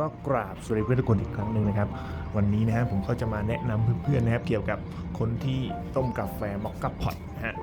ก็กราบสวัสดีเพื่อนทุกคนอีกครั้งหนึ่งนะครับ วันนี้นะฮะผมก็จะมาแนะนำเพื่อนๆนะครับ เกี่ยวกับคนที่ต้มกาแฟมอคค่าพอตนะฮะ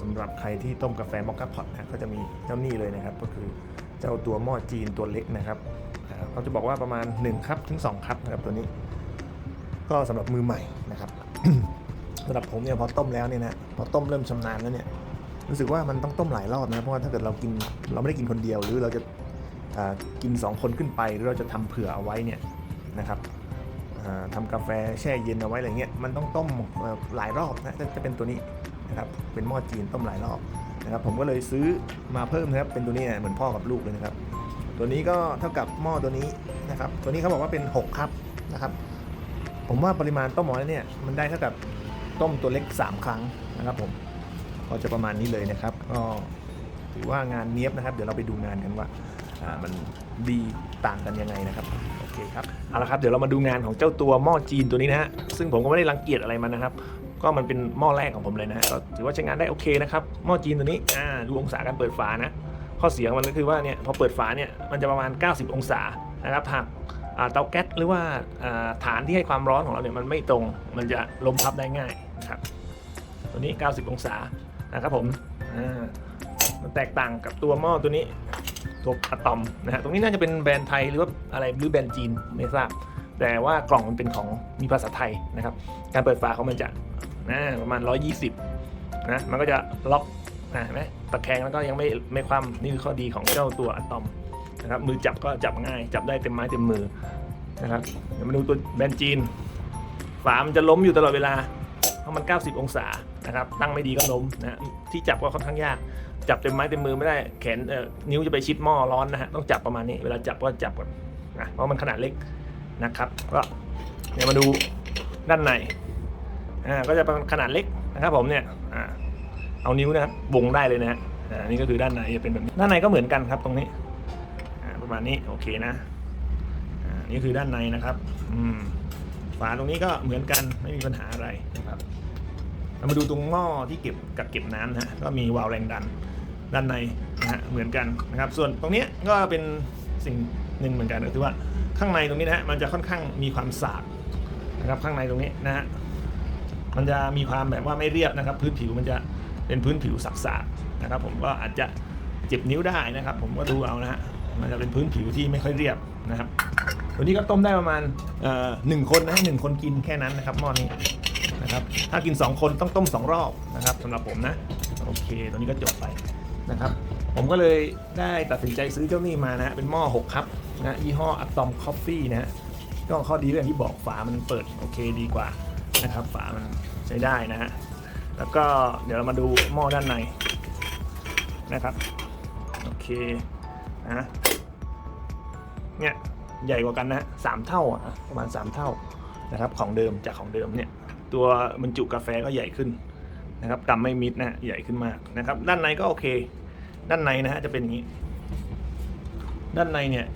สำหรับใครที่ต้มกาแฟมอคค่าพอตนะก็จะมีเจ้านี่เลยนะครับ ก็คือเจ้าตัวหม้อจีนตัวเล็กนะครับเขาจะบอกว่าประมาณ1ครับถึง2ครับนะครับตัวนี้ ก็สำหรับมือใหม่นะครับสำหรับผมเนี่ยพอต้มแล้วเนี่ยนะพอต้มเริ่มชำนาญแล้วเนี่ยรู้สึกว่ามันต้องต้มหลายรอบนะเพราะว่าถ้าเกิดเรากินเราไม่ได้กินคนเดียวหรือเราจะ กิน 2 คนขึ้นไปหรือเราจะทำเผื่อเอาไว้เนี่ยนะครับอ่าทำกาแฟแช่เย็นเอาไว้อะไรเงี้ยมันต้องต้มหลายรอบนะจะจะเป็นตัวนี้นะครับเป็นหม้อจีนต้มหลายรอบนะครับผมก็เลยซื้อมาเพิ่มนะครับเป็นตัวนี้นะเหมือนพ่อกับลูกเลยนะครับ ตัวนี้ก็เท่ากับหม้อตัวนี้นะครับ ตัวนี้เขาบอกว่าเป็น 6 ครับนะครับ ผมว่าปริมาณต้มหม้อเนี่ยมันได้เท่ากับต้มตัวเล็ก 3 ครั้งนะครับผมก็จะประมาณนี้เลยนะครับ ก็ถือว่างานเนี้ยบนะครับ เดี๋ยวเราไปดูงานกันว่า อ่ามันดีต่างกันยังไงนะครับโอเคครับเอาละครับเดี๋ยวเรามาดูงานของเจ้าตัวหม้อจีนตัวนี้นะฮะซึ่งผมก็ไม่ได้รังเกียจอะไรมันนะครับก็มันเป็นหม้อแรกของผมเลยนะฮะก็ถือว่าใช้งานได้โอเคนะครับหม้อจีนตัวนี้อ่าดูองศาการเปิดฝานะข้อเสียของมันก็คือว่าเนี่ยพอเปิดฝาเนี่ยมันจะประมาณ 90 องศานะครับหากเตาแก๊สหรือว่าฐานที่ให้ความร้อนของเราเนี่ยมันไม่ตรงมันจะล้มพับได้ง่ายนะครับตัวนี้ 90 องศานะครับผมอ่ามันแตกต่างกับตัวหม้อตัวนี้ ตัวอะตอมนะฮะตรงนี้น่าจะเป็นแบรนด์ไทยหรือว่าอะไรหรือแบรนด์จีนไม่ทราบ แต่ว่ากล่องมันเป็นของมีภาษาไทยนะครับ การเปิดฝาเขามันจะนะประมาณ 120นะมันก็จะล็อกนะเห็นไหมตะแคงแล้วก็ยังไม่ไม่คว่ำนี่คือข้อดีของเจ้าตัวอะตอมนะครับมือจับก็จับง่าย จับได้เต็มไม้เต็มมือนะครับเดี๋ยวมาดูตัวแบรนด์จีน ฝามันจะล้มอยู่ตลอดเวลาเพราะมัน 90 องศา นะครับตั้งไม่ดีก็ล้มนะฮะที่จับก็ค่อนข้างยาก จับเต็มไม้เต็มมือไม่ได้แขนเอ่อนิ้วจะไปชิดหม้อร้อนนะฮะต้องจับประมาณนี้เวลาจับก็จับก่อนนะเพราะมันขนาดเล็กนะครับก็เดี๋ยวมาดูด้านในอ่าก็จะเป็นขนาดเล็กนะครับผมเนี่ยอ่าเอานิ้วนะครับวงได้เลยนะฮะอ่านี่ก็คือด้านในจะเป็นแบบนี้ด้านในก็เหมือนกันครับตรงนี้อ่าประมาณนี้โอเคนะอ่านี่คือด้านในนะครับอืมฝาตรงนี้ก็เหมือนกันไม่มีปัญหาอะไรนะครับ เรามาดูตรงหม้อที่เก็บกักเก็บน้ำนะฮะก็มีวาล์วแรงดันด้านในนะฮะเหมือนกันนะครับ ส่วนตรงนี้ก็เป็นสิ่งหนึ่งเหมือนกันก็คือว่าข้างในตรงนี้นะฮะมันจะค่อนข้างมีความสาบนะครับข้างในตรงนี้นะฮะมันจะมีความแบบว่าไม่เรียบนะครับ พื้นผิวมันจะเป็นพื้นผิวสักๆนะครับ ผมก็อาจจะเจ็บนิ้วได้นะครับ ผมก็ดูเอานะฮะมันจะเป็นพื้นผิวที่ไม่ค่อยเรียบนะครับตัวนี้ก็ต้มได้ประมาณหนึ่งคนนะหนึ่งคนกินแค่นั้นนะครับหม้อนี้ นะครับถ้ากิน 2 คนต้องต้ม 2 รอบนะครับสำหรับผมนะโอเคตัวนี้ก็จบไปนะครับผมก็เลยได้ตัดสินใจซื้อเจ้านี่มานะเป็นหม้อ6ครับนะยี่ห้ออะตอมคอฟฟี่นะฮะก็ข้อดีก็อย่างที่บอกฝามันเปิดโอเคดีกว่านะครับฝามันใช้ได้นะฮะแล้วก็เดี๋ยวเรามาดูหม้อด้านในนะครับโอเคนะเนี่ยใหญ่กว่ากันนะสามเท่าประมาณ 3 เท่านะครับของเดิมจากของเดิมเนี่ย ตัวบรรจุกาแฟก็ใหญ่ขึ้นนะครับกำไม่มิดนะใหญ่ขึ้นมากนะครับ ด้านในก็โอเค ด้านในนะฮะจะเป็นอย่างนี้ ด้านในเนี่ย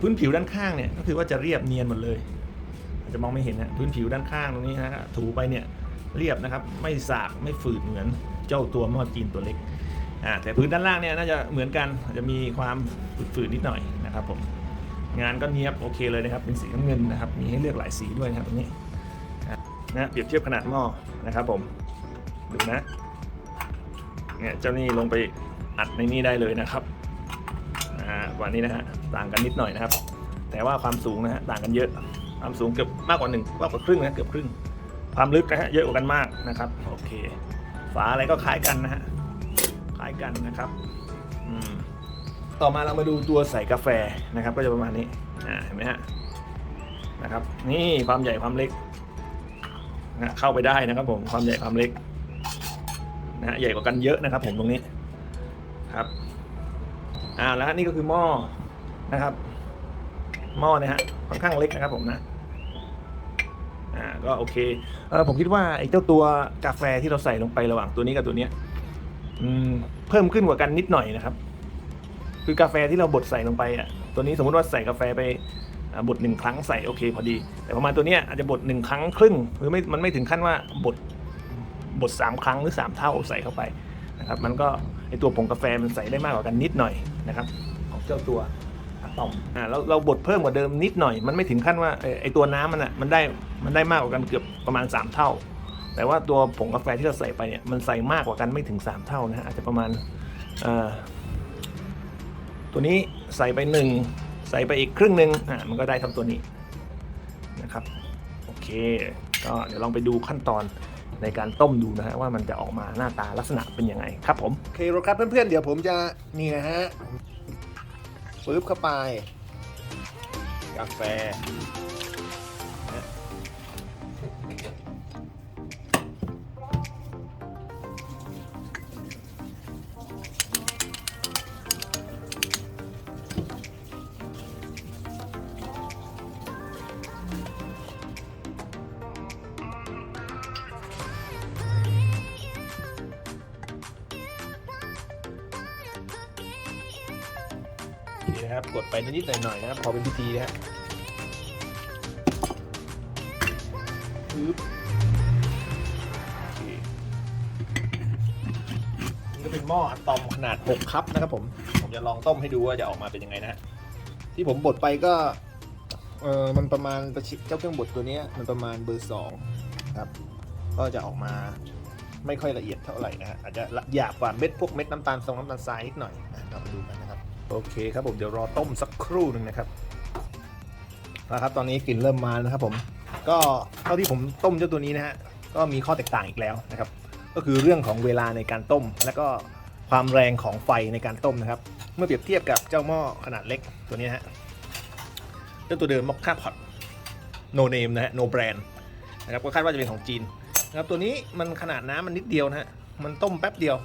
พื้นผิวด้านข้างเนี่ยก็คือว่าจะเรียบเนียนหมดเลยอาจจะมองไม่เห็นนะพื้นผิวด้านข้างตรงนี้นะถูไปเนี่ยเรียบนะครับ ไม่สากไม่ฝืดเหมือนเจ้าตัวม้อจีนตัวเล็กอ่าแต่พื้นด้านล่างเนี่ยน่าจะเหมือนกันอาจจะมีความฝืดๆนิดหน่อยนะครับผมงานก็เนียบโอเคเลยนะครับเป็นสีน้ำเงินนะครับมีให้เลือกหลายสีด้วยนะครับตรงนี้ นะเปรียบเทียบขนาดหม้อนะครับผมดูนะเนี่ยเจ้านี่ลงไปอัดในนี่ได้เลยนะครับอ่าวันนี้นะฮะต่างกันนิดหน่อยนะครับ แต่ว่าความสูงนะฮะต่างกันเยอะความสูงเกือบมากกว่าหนึ่งมากกว่าครึ่งนะเกือบครึ่ง ความลึกนะฮะเยอะกว่ากันมากนะครับโอเค ฝาอะไรก็คล้ายกันนะฮะคล้ายกันนะครับอืมต่อมาเรามาดูตัวใส่กาแฟนะครับ ก็จะประมาณนี้อ่าเห็นไหมฮะนะครับ นี่ความใหญ่ความเล็ก นะเข้าไปได้นะครับผมความใหญ่ความเล็กนะใหญ่กว่ากันเยอะนะครับผมตรงนี้ครับอ่าแล้วนี่ก็คือหม้อนะครับ หม้อเนี่ยฮะค่อนข้างเล็กนะครับผมนะอ่าก็โอเคเออผมคิดว่าไอ้เจ้าตัวกาแฟที่เราใส่ลงไประหว่างตัวนี้กับตัวเนี้ยอืมเพิ่มขึ้นกว่ากันนิดหน่อยนะครับ คือกาแฟที่เราบดใส่ลงไปอะตัวนี้สมมติว่าใส่กาแฟไป บดหนึ่งครั้งใส่โอเคพอดี แต่ประมาณตัวเนี้ยอาจจะบดหนึ่งครั้งครึ่งหรือไม่มันไม่ถึงขั้นว่าบดบดสามครั้งหรือสามเท่าใส่เข้าไปนะครับมันก็ไอตัวผงกาแฟมันใส่ได้มากกว่ากันนิดหน่อยนะครับของเจ้าตัวอะตอมอ่าเราเราบดเพิ่มกว่าเดิมนิดหน่อย มันไม่ถึงขั้นว่าไอ้ไอตัวน้ำมันอะมันได้มันได้มากกว่ากันเกือบประมาณ 3 เท่า แต่ว่าตัวผงกาแฟที่เราใส่ไปเนี่ยมันใส่มากกว่ากันไม่ถึง 3 เท่านะฮะอาจจะประมาณเอ่อตัวนี้ใส่ไปหนึ่ง ใส่ไปอีกครึ่งหนึ่งอ่ามันก็ได้ทำตัวนี้นะครับโอเค ก็เดี๋ยวลองไปดูขั้นตอนในการต้มดูนะฮะว่ามันจะออกมาหน้าตาลักษณะเป็นยังไงครับผมโอเคครับเพื่อนๆเดี๋ยวผมจะนี่นะฮะปึ๊บเข้าไป กาแฟ นะครับ กดไปนิดๆหน่อยๆนะครับ พอเป็นพิธีนะฮะปึ๊บนี่ก็เป็นหม้ออะตอมขนาด 6 คัพนะครับผม ผมจะลองต้มให้ดูว่าจะออกมาเป็นยังไงนะฮะ ที่ผมบดไปก็เออมันประมาณเจ้าเครื่องบดตัวนี้มันประมาณเบอร์สองครับ ก็จะออกมาไม่ค่อยละเอียดเท่าไหร่นะฮะอาจจะหยาบกว่าเม็ดพวกเม็ดน้ำตาลทรงน้ำตาลทรายนิดหน่อยนะเรามาดูกันนะ โอเคครับผมเดี๋ยวรอต้มสักครู่หนึ่งนะครับนะครับตอนนี้กลิ่นเริ่มมานะครับผมก็เท่าที่ผมต้มเจ้าตัวนี้นะฮะก็มีข้อแตกต่างอีกแล้วนะครับ ก็คือเรื่องของเวลาในการต้ม และก็ความแรงของไฟในการต้มนะครับ เมื่อเปรียบเทียบกับเจ้าหม้อขนาดเล็กตัวนี้นะฮะเจ้าตัวเดิมมอคค่าพอตโนเนมนะฮะโนแบรนด์นะครับก็คาดว่าจะเป็นของจีนนะครับตัวนี้มันขนาดน้ำมันนิดเดียวนะฮะมันต้มแป๊บเดียว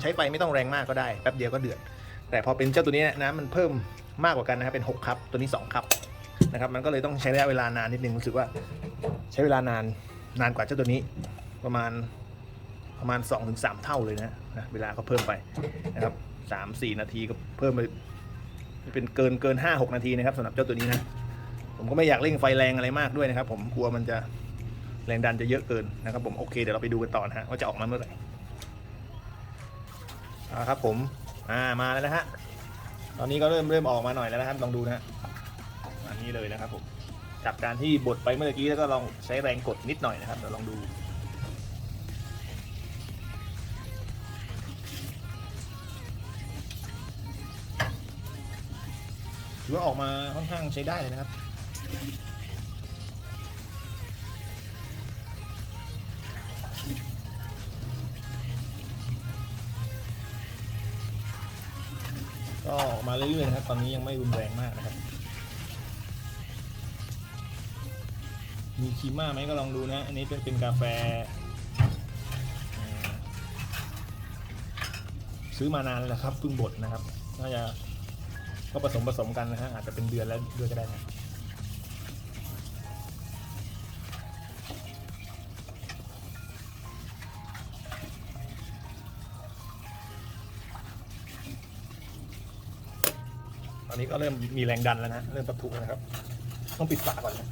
ใช้ไฟไม่ต้องแรงมากก็ได้แป๊บเดียวก็เดือด แต่พอเป็นเจ้าตัวนี้น้ำมันเพิ่มมากกว่ากันนะครับเป็น 6คัพตัวนี้ 2คัพนะครับ มันก็เลยต้องใช้ระยะเวลานานนิดนึงรู้สึกว่าใช้เวลานานนานกว่าเจ้าตัวนี้ประมาณประมาณ 2-3 เท่าเลยนะนะเวลาก็เพิ่มไปนะครับสามสี่นาทีก็เพิ่มไปเป็นเกินเกิน5-6นาทีนะครับสำหรับเจ้าตัวนี้นะผมก็ไม่อยากเร่งไฟแรงอะไรมากด้วยนะครับ ผมกลัวมันจะแรงดันจะเยอะเกินนะครับ ผมโอเคเดี๋ยวเราไปดูกันต่อนะฮะว่าจะออกมาเมื่อไหร่อ่าครับผม อ่ามาแล้วนะฮะตอนนี้ก็เริ่มเริ่มออกมาหน่อยแล้วนะครับลองดูนะฮะอันนี้เลยนะครับผมจากการที่บดไปเมื่อกี้แล้วก็ลองใช้แรงกดนิดหน่อยนะครับเดี๋ยวลองดูถือว่าออกมาค่อนข้างใช้ได้เลยนะครับ ก็ออกมาเรื่อยๆนะครับ ตอนนี้ยังไม่รุนแรงมากนะครับ มีคีม่าไหมก็ลองดูนะ อันนี้เป็นเป็นกาแฟ ซื้อมานานแล้วครับเพิ่งบดนะครับ น่าจะก็ผสมผสมกันนะฮะอาจจะเป็นเดือนแล้วด้วยก็ได้นะ อนนี้ก็เริ่มมีแรงดันแล้วนะ เริ่มปะทุแล้วนะครับ ต้องปิดฝาก่อนนะ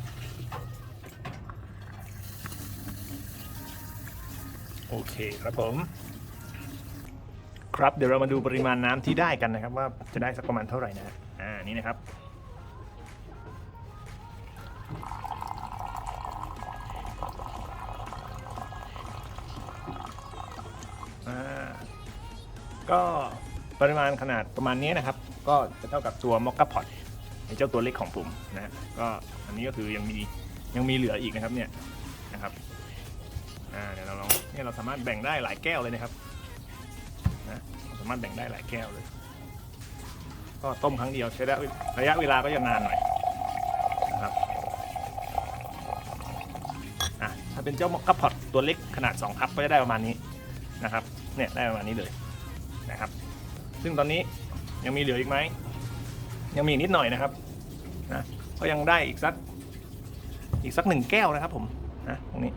โอเคครับผม ครับเดี๋ยวเรามาดูปริมาณน้ำที่ได้กันนะครับ ว่าจะได้สักประมาณเท่าไหร่นะอ่านี่นะครับก็ ปริมาณขนาดประมาณนี้นะครับ ก็จะเท่ากับตัวมอคก a พอตในเจ้าตัวเล็กของผมนะฮะก็อันนี้ก็คือยังมียังมีเหลืออีกนะครับเนี่ยนะครับอ่าเดี๋ยวเราลองเนี่ยเราสามารถแบ่งได้หลายแก้วเลยนะครับนะาสามารถแบ่งได้หลายแก้วเลย ก็ต้มครั้งเดียวใช้ระยะระยะเวลาก็จะนานหน่อยนะครับอะถ้าเป็นเจ้ามอคก a พอตตัวเล็กขนาด2คัพก็จะได้ประมาณนี้นะครับเนี่ยได้ประมาณนี้เลยนะครับ ซึ่งตอนนี้ยังมีเหลืออีกไหม ยังมีนิดหน่อยนะครับนะก็ยังได้อีกสักอีกสักหนึ่งแก้วนะครับผมนะตรงนี้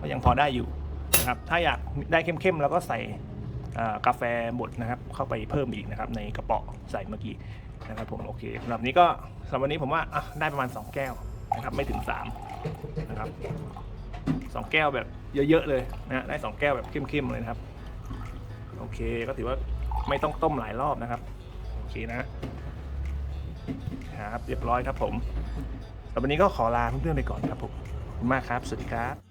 ก็ยังพอได้อยู่นะครับถ้าอยากได้เข้มๆแล้วก็ใส่กาแฟบดนะครับ เข้าไปเพิ่มอีกนะครับ ในกระป๋อใส่เมื่อกี้นะครับผมโอเคสำหรับนี้ก็สำหรับวันนี้ผมว่าได้ประมาณ 2 แก้วนะครับไม่ถึง3นะครับสองแก้วแบบเยอะๆเลยนะได้ 2 แก้วแบบเข้มๆเลยนะครับ โอเคก็ถือว่า ไม่ต้องต้มหลายรอบนะครับโอเคนะครับ เรียบร้อยครับผมแล้ววันนี้ก็ขอลาเพื่อนๆไปก่อนครับผมขอบคุณมากครับ สวัสดีครับ